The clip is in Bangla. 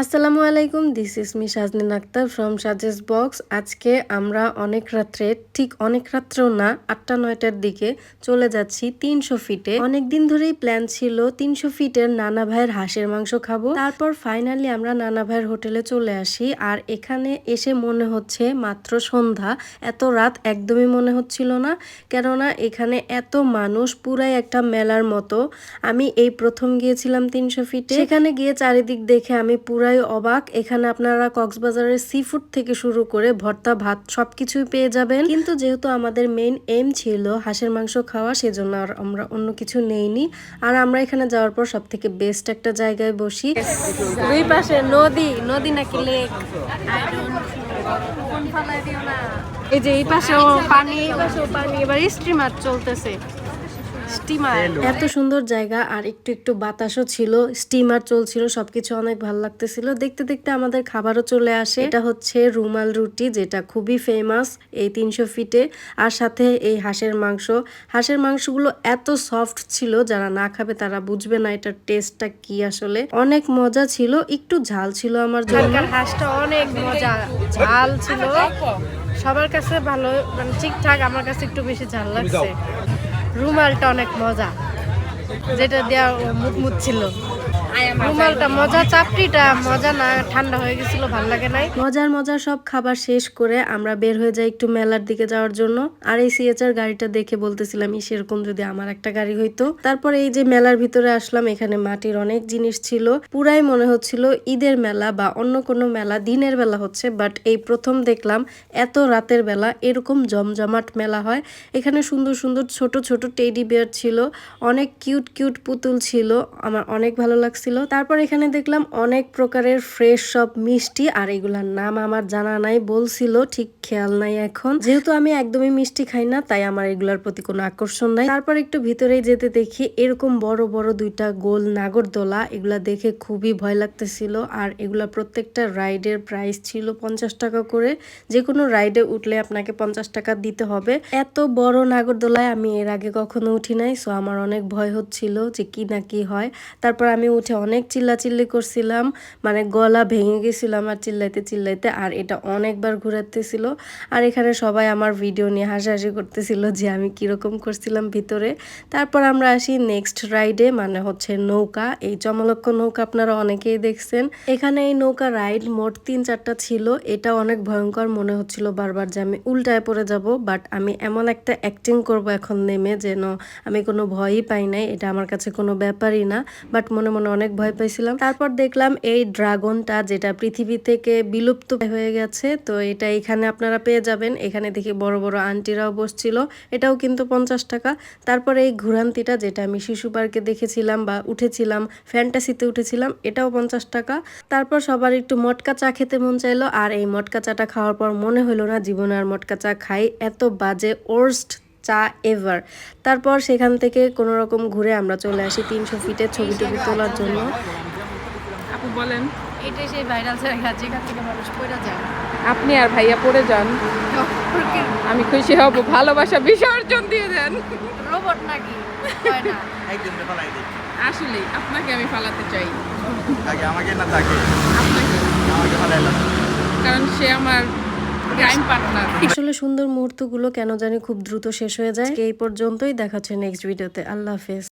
আসসালামু আলাইকুম this is me Sajnin Akter from such as box আজকে আমরা অনেক রাত্রে, ঠিক অনেক রাত্রেও না, আটটা, নয়টার দিকে চলে যাচ্ছি তিনশো ফিটে অনেক দিন ধরেই প্ল্যান ছিল তিনশো ফিটের নানা ভাইয়ের হাঁসের মাংস খাব। তারপর ফাইনালি আমরা নানা ভাইয়ের হোটেলে চলে আসি, আর এখানে এসে মনে হচ্ছে মাত্র সন্ধ্যা। এত রাত একদমই মনে হচ্ছিল না, কেননা এখানে এত মানুষ, পুরাই একটা মেলার মতো। আমি এই প্রথম গিয়েছিলাম তিনশো ফিটে সেখানে গিয়ে চারিদিক দেখে আমি পুরাই অবাক। এখানে আপনারা কক্সবাজারের সি ফুড থেকে শুরু করে ভর্তা, ভাত সবকিছুই পেয়ে যাবেন। কিন্তু যেহেতু আমাদের মেইন এম ছিল হাঁসের মাংস খাওয়া, সেজন্য আর আমরা অন্য কিছু নেইনি। আর আমরা এখানে যাওয়ার পর সব থেকে বেস্ট একটা জায়গায় বসি। দুই পাশে নদী নদী নাকি লেক এই যে এই পাশেও পানি, এই পাশেও পানি, এবার স্টিমার চলতেছে। স্টিমার। এত সুন্দর জায়গা আর একটু একটু বাতাসও ছিল স্টিমার চলছিল সবকিছু অনেক ভালো লাগতেছিল। দেখতে দেখতে আমাদের খাবারও চলে আসে। এটা হচ্ছে রুমাল রুটি যেটা খুবই ফেমাস এই তিনশো ফিটে আর সাথে এই হাঁসের মাংস। হাঁসের মাংসগুলো এত সফট ছিল যারা না খাবে তারা বুঝবে না এটার টেস্টটা কি আসলে। অনেক মজা ছিল একটু ঝাল ছিল আমার জন্য। হাঁসটা অনেক মজা। ঝাল ছিল। সবার কাছে ভালো মানে ঠিকঠাক আমার কাছে একটু বেশি ঝাল লাগছে। রুমালটা অনেক মজা। যেটা দেওয়া মুখ মুখ ছিল। রুমালটা মজা মজা না, ঠান্ডা হয়ে গেছিল, ভালো লাগে নাই। মজার মজার সব খাবার শেষ করে আমরা বের হয়ে যাই একটু মেলার দিকে যাওয়ার জন্য। আর এই সিএচআর গাড়িটা দেখে বলতেছিলাম সেরকম যদি আমার একটা গাড়ি হইতো? এই যে মেলার ভিতরে আসলাম, এখানে মাটির অনেক জিনিস ছিল। পুরাই মনে হচ্ছিল ঈদের মেলা বা অন্য কোনো মেলা, দিনের বেলা হচ্ছে। বাট এই প্রথম দেখলাম, এত রাতের বেলা এরকম জমজমাট মেলা হয়। এখানে সুন্দর সুন্দর ছোট ছোট টেডি বিয়ার ছিল। অনেক কিউট কিউট পুতুল ছিল। আমার অনেক ভালো লাগছিল। তারপর এখানে দেখলাম অনেক প্রকারের ফ্রেশ সব মিষ্টি, আর এগুলার নাম আমার জানা নাই, বলছিল, ঠিক খেয়াল নাই এখন। যেহেতু আমি একদমই মিষ্টি খাই না, তাই আমার এগুলার প্রতি কোনো আকর্ষণ নাই। তারপর একটু ভিতরেই যেতে দেখি, এরকম বড় বড় দুইটা গোল নাগরদোলা, এগুলা দেখে খুবই ভয় লাগতেছিল। আর এগুলা প্রত্যেকটা রাইডের প্রাইস ছিল পঞ্চাশ টাকা করে। যে কোনো রাইডে উঠলে আপনাকে পঞ্চাশ টাকা দিতে হবে। এত বড় নাগরদোলায় আমি এর আগে কখনো উঠি নাই সো আমার অনেক ভয় হচ্ছিল যে কি না কি হয়। তারপর আমি উঠে অনেক চিল্লাচিল্লি করছিলাম মানে গলা ভেঙে গেছিলাম আর চিল্লাইতে চিল্লাইতে, আর এটা অনেকবার ঘুরাতেছিল আর এখানে সবাই আমার ভিডিও নিয়ে হাসাহাসি করতেছিল যে আমি কীরকম করছিলাম ভিতরে। তারপর আমরা আসি নেক্সট রাইডে মানে হচ্ছে নৌকা। এই চমলক্ষ নৌকা আপনারা অনেকেই দেখছেন। এখানে এই নৌকা রাইড মোট তিন চারটা ছিল। এটা অনেক ভয়ঙ্কর মনে হচ্ছিল বারবার যে আমি উল্টায় পড়ে যাব বাট আমি এমন একটা অ্যাক্টিং করব এখন নেমে যেন আমি কোনো ভয়ই পাই নাই। এটা আমার কাছে কোনো ব্যাপারই না বাট মনে মনে অনেক ভয় পাইছিলাম। তারপর দেখলাম এই ড্রাগনটা যেটা পৃথিবী থেকে বিলুপ্ত হয়ে গেছে, তো এটা এখানে আপনারা পেয়ে যাবেন। এখানে দেখি বড় বড় আন্টিরাও বসছিল, এটাও কিন্তু পঞ্চাশ টাকা। তারপর এই ঘুরান্তিটা যেটা আমি শিশু পার্কে দেখেছিলাম বা উঠেছিলাম, ফ্যান্টাসিতে উঠেছিলাম, এটাও পঞ্চাশ টাকা। তারপর সবার একটু মটকা চা খেতে মন চাইলো, আর এই মটকা চাটা খাওয়ার পর মনে হলো না, জীবনে আর মটকা চা খাই, এত বাজে, ওর্স্ট চা এভার তারপর সেখান থেকে কোনো রকম ঘুরে আমরা চলে আসি তিনশো ফিটের ছবি টবি তোলার জন্য। আপু বলেন। এটাই সেই ভাইরাল জায়গা যেখান থেকে মানুষ পড়ে যায়। আপনি আর ভাইয়া পড়ে যান। আমি খুশি হব ভালোবাসা বিসর্জন দিয়ে দেন। রোবট নাকি? একদিন ফালাই দিই আসলে আপনাকে আমি ফালাতে চাই। আগে আমাকে না তাকে? আপনাকে। আমাকে ফালাইলাম কারণ সে আমার আসলে সুন্দর মুহূর্তগুলো কেন জানি খুব দ্রুত শেষ হয়ে যায়। এই পর্যন্তই দেখাচ্ছে নেক্সট ভিডিওতে আল্লাহ হাফেজ।